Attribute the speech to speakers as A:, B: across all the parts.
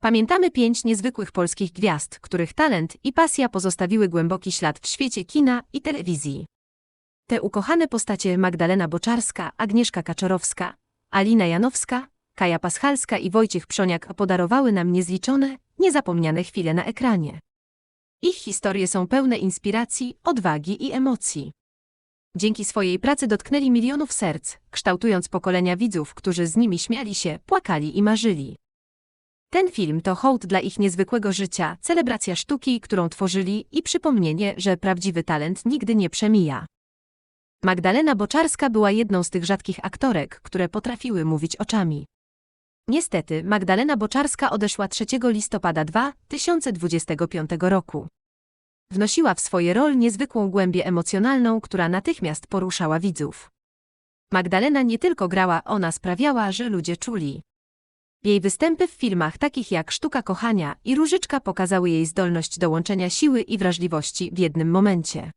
A: Pamiętamy pięć niezwykłych polskich gwiazd, których talent i pasja pozostawiły głęboki ślad w świecie kina i telewizji. Te ukochane postacie Magdalena Boczarska, Agnieszka Kaczorowska, Alina Janowska, Kaja Paschalska i Wojciech Przoniak podarowały nam niezliczone, niezapomniane chwile na ekranie. Ich historie są pełne inspiracji, odwagi i emocji. Dzięki swojej pracy dotknęli milionów serc, kształtując pokolenia widzów, którzy z nimi śmiali się, płakali i marzyli. Ten film to hołd dla ich niezwykłego życia, celebracja sztuki, którą tworzyli i przypomnienie, że prawdziwy talent nigdy nie przemija. Magdalena Boczarska była jedną z tych rzadkich aktorek, które potrafiły mówić oczami. Niestety, Magdalena Boczarska odeszła 3 listopada 2025 roku. Wnosiła w swoje rol niezwykłą głębię emocjonalną, która natychmiast poruszała widzów. Magdalena nie tylko grała, ona sprawiała, że ludzie czuli. Jej występy w filmach takich jak Sztuka Kochania i Różyczka pokazały jej zdolność do łączenia siły i wrażliwości w jednym momencie.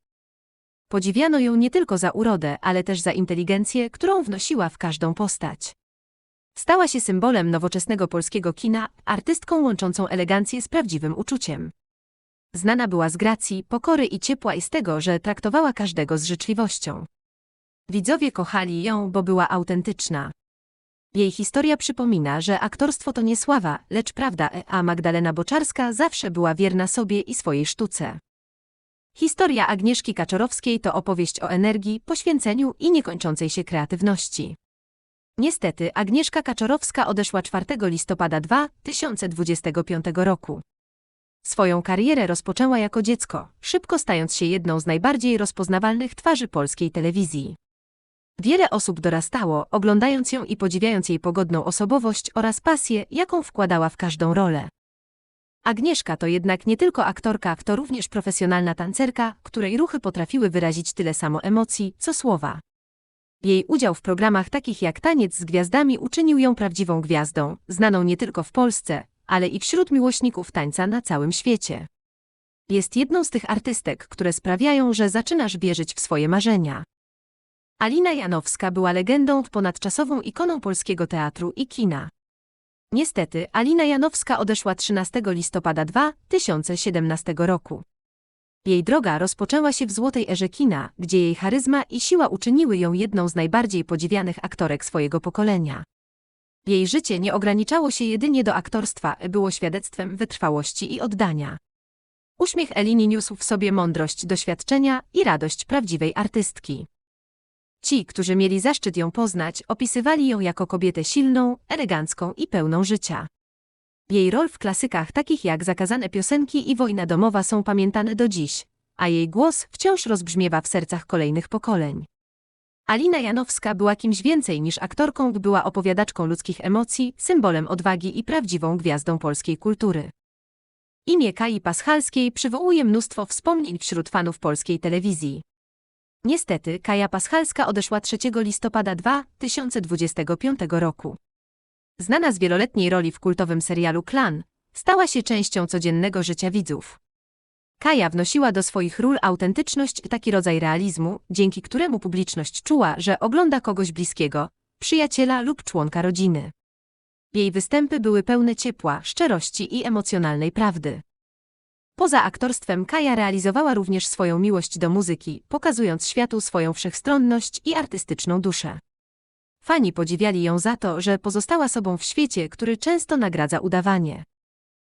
A: Podziwiano ją nie tylko za urodę, ale też za inteligencję, którą wnosiła w każdą postać. Stała się symbolem nowoczesnego polskiego kina, artystką łączącą elegancję z prawdziwym uczuciem. Znana była z gracji, pokory i ciepła i z tego, że traktowała każdego z życzliwością. Widzowie kochali ją, bo była autentyczna. Jej historia przypomina, że aktorstwo to nie sława, lecz prawda, a Magdalena Boczarska zawsze była wierna sobie i swojej sztuce. Historia Agnieszki Kaczorowskiej to opowieść o energii, poświęceniu i niekończącej się kreatywności. Niestety, Agnieszka Kaczorowska odeszła 4 listopada 2025 roku. Swoją karierę rozpoczęła jako dziecko, szybko stając się jedną z najbardziej rozpoznawalnych twarzy polskiej telewizji. Wiele osób dorastało, oglądając ją i podziwiając jej pogodną osobowość oraz pasję, jaką wkładała w każdą rolę. Agnieszka to jednak nie tylko aktorka, to również profesjonalna tancerka, której ruchy potrafiły wyrazić tyle samo emocji, co słowa. Jej udział w programach takich jak Taniec z Gwiazdami uczynił ją prawdziwą gwiazdą, znaną nie tylko w Polsce, ale i wśród miłośników tańca na całym świecie. Jest jedną z tych artystek, które sprawiają, że zaczynasz wierzyć w swoje marzenia. Alina Janowska była legendą, ponadczasową ikoną polskiego teatru i kina. Niestety, Alina Janowska odeszła 13 listopada 2017 roku. Jej droga rozpoczęła się w złotej erze kina, gdzie jej charyzma i siła uczyniły ją jedną z najbardziej podziwianych aktorek swojego pokolenia. Jej życie nie ograniczało się jedynie do aktorstwa, było świadectwem wytrwałości i oddania. Uśmiech Elini niósł w sobie mądrość doświadczenia i radość prawdziwej artystki. Ci, którzy mieli zaszczyt ją poznać, opisywali ją jako kobietę silną, elegancką i pełną życia. Jej rol w klasykach takich jak Zakazane piosenki i Wojna domowa są pamiętane do dziś, a jej głos wciąż rozbrzmiewa w sercach kolejnych pokoleń. Alina Janowska była kimś więcej niż aktorką, była opowiadaczką ludzkich emocji, symbolem odwagi i prawdziwą gwiazdą polskiej kultury. Imię Kai Paschalskiej przywołuje mnóstwo wspomnień wśród fanów polskiej telewizji. Niestety, Kaja Paschalska odeszła 3 listopada 2025 roku. Znana z wieloletniej roli w kultowym serialu Klan, stała się częścią codziennego życia widzów. Kaja wnosiła do swoich ról autentyczność, taki rodzaj realizmu, dzięki któremu publiczność czuła, że ogląda kogoś bliskiego, przyjaciela lub członka rodziny. Jej występy były pełne ciepła, szczerości i emocjonalnej prawdy. Poza aktorstwem Kaja realizowała również swoją miłość do muzyki, pokazując światu swoją wszechstronność i artystyczną duszę. Fani podziwiali ją za to, że pozostała sobą w świecie, który często nagradza udawanie.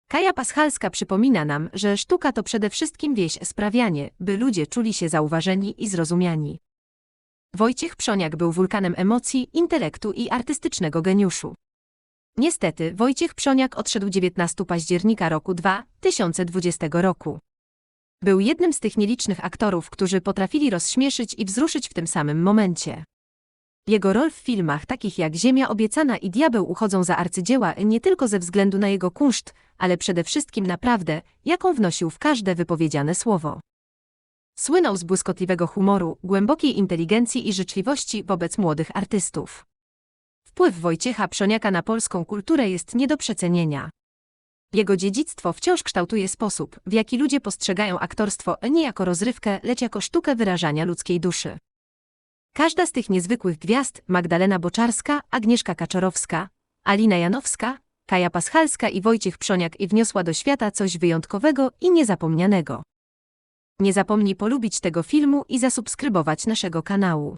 A: Kaja Paschalska przypomina nam, że sztuka to przede wszystkim wieś sprawianie, by ludzie czuli się zauważeni i zrozumiani. Wojciech Przoniak był wulkanem emocji, intelektu i artystycznego geniuszu. Niestety, Wojciech Przoniak odszedł 19 października roku 2020 roku. Był jednym z tych nielicznych aktorów, którzy potrafili rozśmieszyć i wzruszyć w tym samym momencie. Jego rol w filmach takich jak Ziemia obiecana i Diabeł uchodzą za arcydzieła nie tylko ze względu na jego kunszt, ale przede wszystkim naprawdę, jaką wnosił w każde wypowiedziane słowo. Słynął z błyskotliwego humoru, głębokiej inteligencji i życzliwości wobec młodych artystów. Wpływ Wojciecha Przoniaka na polską kulturę jest nie do przecenienia. Jego dziedzictwo wciąż kształtuje sposób, w jaki ludzie postrzegają aktorstwo nie jako rozrywkę, lecz jako sztukę wyrażania ludzkiej duszy. Każda z tych niezwykłych gwiazd, Magdalena Boczarska, Agnieszka Kaczorowska, Alina Janowska, Kaja Paschalska i Wojciech Przoniak i wniosła do świata coś wyjątkowego i niezapomnianego. Nie zapomnij polubić tego filmu i zasubskrybować naszego kanału.